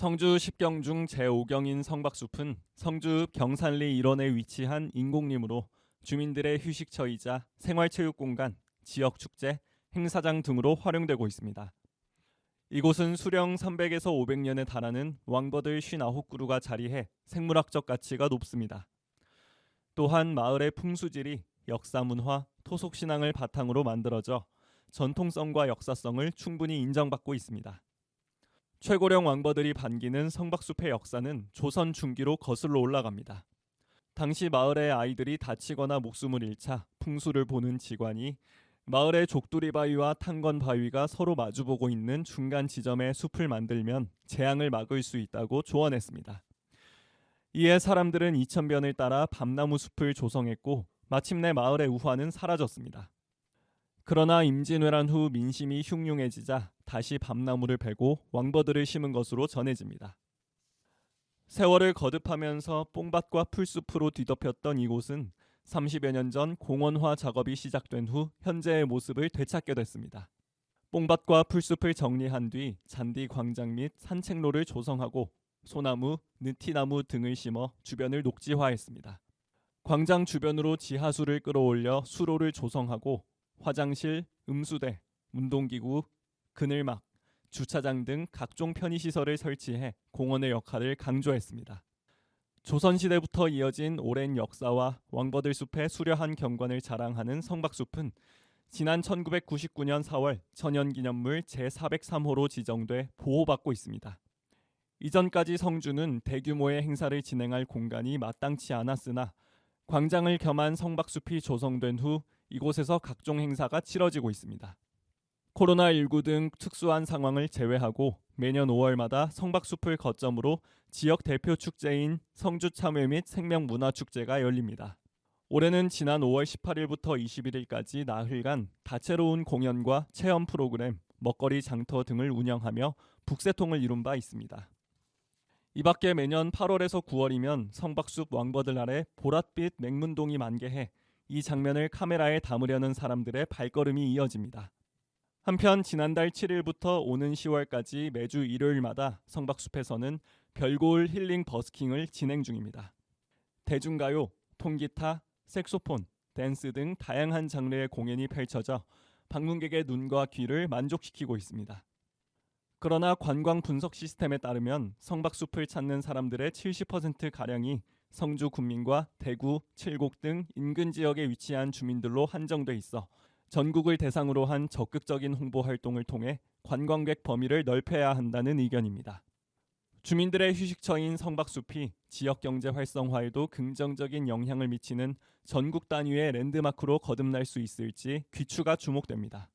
성주 10경 중 제5경인 성박숲은 성주읍 경산리 일원에 위치한 인공림으로 주민들의 휴식처이자 생활체육공간, 지역축제, 행사장 등으로 활용되고 있습니다. 이곳은 수령 300에서 500년에 달하는 왕버들 59그루가 자리해 생물학적 가치가 높습니다. 또한 마을의 풍수질이 역사 문화, 토속 신앙을 바탕으로 만들어져 전통성과 역사성을 충분히 인정받고 있습니다. 최고령 왕버들이 반기는 성박숲의 역사는 조선 중기로 거슬러 올라갑니다. 당시 마을의 아이들이 다치거나 목숨을 잃자 풍수를 보는 지관이 마을의 족두리 바위와 탄건 바위가 서로 마주보고 있는 중간 지점에 숲을 만들면 재앙을 막을 수 있다고 조언했습니다. 이에 사람들은 이천변을 따라 밤나무 숲을 조성했고 마침내 마을의 우환은 사라졌습니다. 그러나 임진왜란 후 민심이 흉흉해지자 다시 밤나무를 베고 왕버들을 심은 것으로 전해집니다. 세월을 거듭하면서 뽕밭과 풀숲으로 뒤덮였던 이곳은 30여 년 전 공원화 작업이 시작된 후 현재의 모습을 되찾게 됐습니다. 뽕밭과 풀숲을 정리한 뒤 잔디 광장 및 산책로를 조성하고 소나무, 느티나무 등을 심어 주변을 녹지화했습니다. 광장 주변으로 지하수를 끌어올려 수로를 조성하고 화장실, 음수대, 운동기구, 그늘막, 주차장 등 각종 편의시설을 설치해 공원의 역할을 강조했습니다. 조선시대부터 이어진 오랜 역사와 왕버들 숲의 수려한 경관을 자랑하는 성박숲은 지난 1999년 4월 천연기념물 제403호로 지정돼 보호받고 있습니다. 이전까지 성주는 대규모의 행사를 진행할 공간이 마땅치 않았으나 광장을 겸한 성박숲이 조성된 후 이곳에서 각종 행사가 치러지고 있습니다. 코로나19 등 특수한 상황을 제외하고 매년 5월마다 성박숲을 거점으로 지역 대표 축제인 성주 참회 및 생명문화 축제가 열립니다. 올해는 지난 5월 18일부터 21일까지 나흘간 다채로운 공연과 체험 프로그램, 먹거리 장터 등을 운영하며 북새통을 이룬 바 있습니다. 이 밖에 매년 8월에서 9월이면 성박숲 왕버들 아래 보랏빛 맹문동이 만개해 이 장면을 카메라에 담으려는 사람들의 발걸음이 이어집니다. 한편 지난달 7일부터 오는 10월까지 매주 일요일마다 성박숲에서는 별고울 힐링 버스킹을 진행 중입니다. 대중가요, 통기타, 색소폰, 댄스 등 다양한 장르의 공연이 펼쳐져 방문객의 눈과 귀를 만족시키고 있습니다. 그러나 관광 분석 시스템에 따르면 성박숲을 찾는 사람들의 70% 가량이 성주 군민과 대구, 칠곡 등 인근 지역에 위치한 주민들로 한정돼 있어 전국을 대상으로 한 적극적인 홍보 활동을 통해 관광객 범위를 넓혀야 한다는 의견입니다. 주민들의 휴식처인 성박숲이 지역 경제 활성화에도 긍정적인 영향을 미치는 전국 단위의 랜드마크로 거듭날 수 있을지 귀추가 주목됩니다.